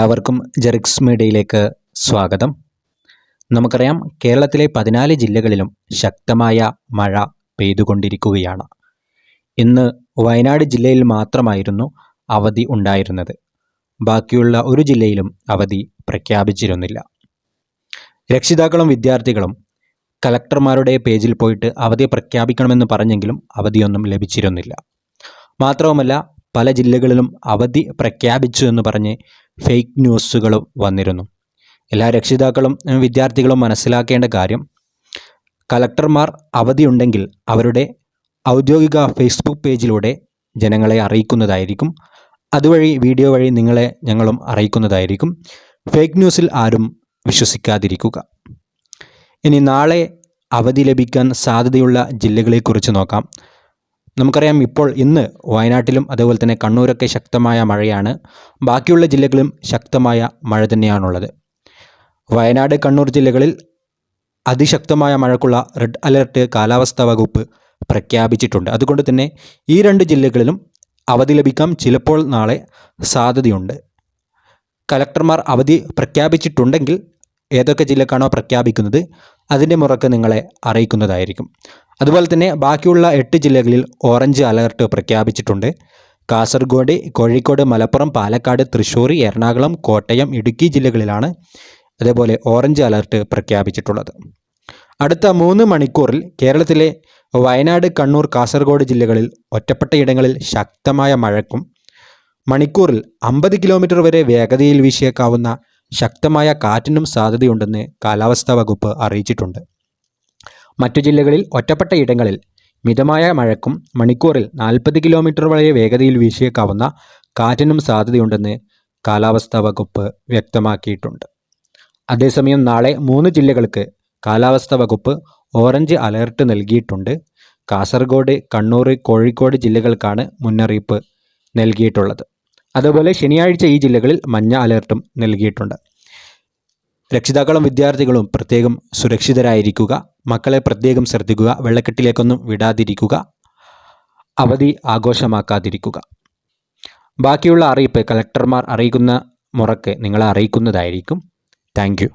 എല്ലാവർക്കും ജെറിക്സ് മീഡിയയിലേക്ക് സ്വാഗതം. നമുക്കറിയാം കേരളത്തിലെ പതിനാല് ജില്ലകളിലും ശക്തമായ മഴ പെയ്തുകൊണ്ടിരിക്കുകയാണ്. ഇന്ന് വയനാട് ജില്ലയിൽ മാത്രമായിരുന്നു അവധി ഉണ്ടായിരുന്നത്. ബാക്കിയുള്ള ഒരു ജില്ലയിലും അവധി പ്രഖ്യാപിച്ചിരുന്നില്ല. രക്ഷിതാക്കളും വിദ്യാർത്ഥികളും കലക്ടർമാരുടെ പേജിൽ പോയിട്ട് അവധി പ്രഖ്യാപിക്കണമെന്ന് പറഞ്ഞെങ്കിലും അവധിയൊന്നും ലഭിച്ചിരുന്നില്ല. മാത്രവുമല്ല പല ജില്ലകളിലും അവധി പ്രഖ്യാപിച്ചു എന്ന് പറഞ്ഞ് ഫേക്ക് ന്യൂസുകളും വന്നിരുന്നു. എല്ലാ രക്ഷിതാക്കളും വിദ്യാർത്ഥികളും മനസ്സിലാക്കേണ്ട കാര്യം കലക്ടർമാർ അവധിയുണ്ടെങ്കിൽ അവരുടെ ഔദ്യോഗിക ഫേസ്ബുക്ക് പേജിലൂടെ ജനങ്ങളെ അറിയിക്കുന്നതായിരിക്കും. അതുവഴി വീഡിയോ വഴി നിങ്ങളെ ഞങ്ങളും അറിയിക്കുന്നതായിരിക്കും. ഫേക്ക് ന്യൂസിൽ ആരും വിശ്വസിക്കാതിരിക്കുക. ഇനി നാളെ അവധി ലഭിക്കാൻ സാധ്യതയുള്ള ജില്ലകളെക്കുറിച്ച് നോക്കാം. നമുക്കറിയാം ഇപ്പോൾ ഇന്ന് വയനാട്ടിലും അതേപോലെ തന്നെ കണ്ണൂരൊക്കെ ശക്തമായ മഴയാണ്. ബാക്കിയുള്ള ജില്ലകളിലും ശക്തമായ മഴ തന്നെയാണുള്ളത്. വയനാട് കണ്ണൂർ ജില്ലകളിൽ അതിശക്തമായ മഴക്കുള്ള റെഡ് അലർട്ട് കാലാവസ്ഥാ വകുപ്പ് പ്രഖ്യാപിച്ചിട്ടുണ്ട്. അതുകൊണ്ട് തന്നെ ഈ രണ്ട് ജില്ലകളിലും അവധി ലഭിക്കാം ചിലപ്പോൾ നാളെ സാധ്യതയുണ്ട്. കലക്ടർമാർ അവധി പ്രഖ്യാപിച്ചിട്ടുണ്ടെങ്കിൽ ഏതൊക്കെ ജില്ലക്കാണോ പ്രഖ്യാപിക്കുന്നത് അതിന്റെ മുറക്ക് നിങ്ങളെ അറിയിക്കുന്നതായിരിക്കും. അതുപോലെ തന്നെ ബാക്കിയുള്ള എട്ട് ജില്ലകളിൽ ഓറഞ്ച് അലർട്ട് പ്രഖ്യാപിച്ചിട്ടുണ്ട്. കാസർഗോഡ് കോഴിക്കോട് മലപ്പുറം പാലക്കാട് തൃശ്ശൂർ എറണാകുളം കോട്ടയം ഇടുക്കി ജില്ലകളിലാണ് അതേപോലെ ഓറഞ്ച് അലർട്ട് പ്രഖ്യാപിച്ചിട്ടുള്ളത്. അടുത്ത മൂന്ന് മണിക്കൂറിൽ കേരളത്തിലെ വയനാട് കണ്ണൂർ കാസർഗോഡ് ജില്ലകളിൽ ഒറ്റപ്പെട്ട ഇടങ്ങളിൽ ശക്തമായ മഴക്കും മണിക്കൂറിൽ അമ്പത് കിലോമീറ്റർ വരെ വേഗതയിൽ വീശിയേക്കാവുന്ന ശക്തമായ കാറ്റിനും സാധ്യതയുണ്ടെന്ന് കാലാവസ്ഥാ വകുപ്പ് അറിയിച്ചിട്ടുണ്ട്. മറ്റു ജില്ലകളിൽ ഒറ്റപ്പെട്ട ഇടങ്ങളിൽ മിതമായ മഴക്കും മണിക്കൂറിൽ നാൽപ്പത് കിലോമീറ്റർ വരെ വേഗതയിൽ വീശിയേക്കാവുന്ന കാറ്റിനും സാധ്യതയുണ്ടെന്ന് കാലാവസ്ഥാ വകുപ്പ് വ്യക്തമാക്കിയിട്ടുണ്ട്. അതേസമയം നാളെ മൂന്ന് ജില്ലകൾക്ക് കാലാവസ്ഥാ വകുപ്പ് ഓറഞ്ച് അലർട്ട് നൽകിയിട്ടുണ്ട്. കാസർഗോഡ് കണ്ണൂർ കോഴിക്കോട് ജില്ലകൾക്കാണ് മുന്നറിയിപ്പ് നൽകിയിട്ടുള്ളത്. അതുപോലെ ശനിയാഴ്ച ഈ ജില്ലകളിൽ മഞ്ഞ അലർട്ടും നൽകിയിട്ടുണ്ട്. രക്ഷിതാക്കളും വിദ്യാർത്ഥികളും പ്രത്യേകം സുരക്ഷിതരായിരിക്കുക. മക്കളെ പ്രത്യേകം ശ്രദ്ധിക്കുക വെള്ളക്കെട്ടിലേക്കൊന്നും വിടാതിരിക്കുക അവധി ആഘോഷമാക്കാതിരിക്കുക. ബാക്കിയുള്ള അറിയിപ്പ് കളക്ടർമാർ അറിയിക്കുന്ന മുറക്ക് നിങ്ങളെ അറിയിക്കുന്നതായിരിക്കും. താങ്ക്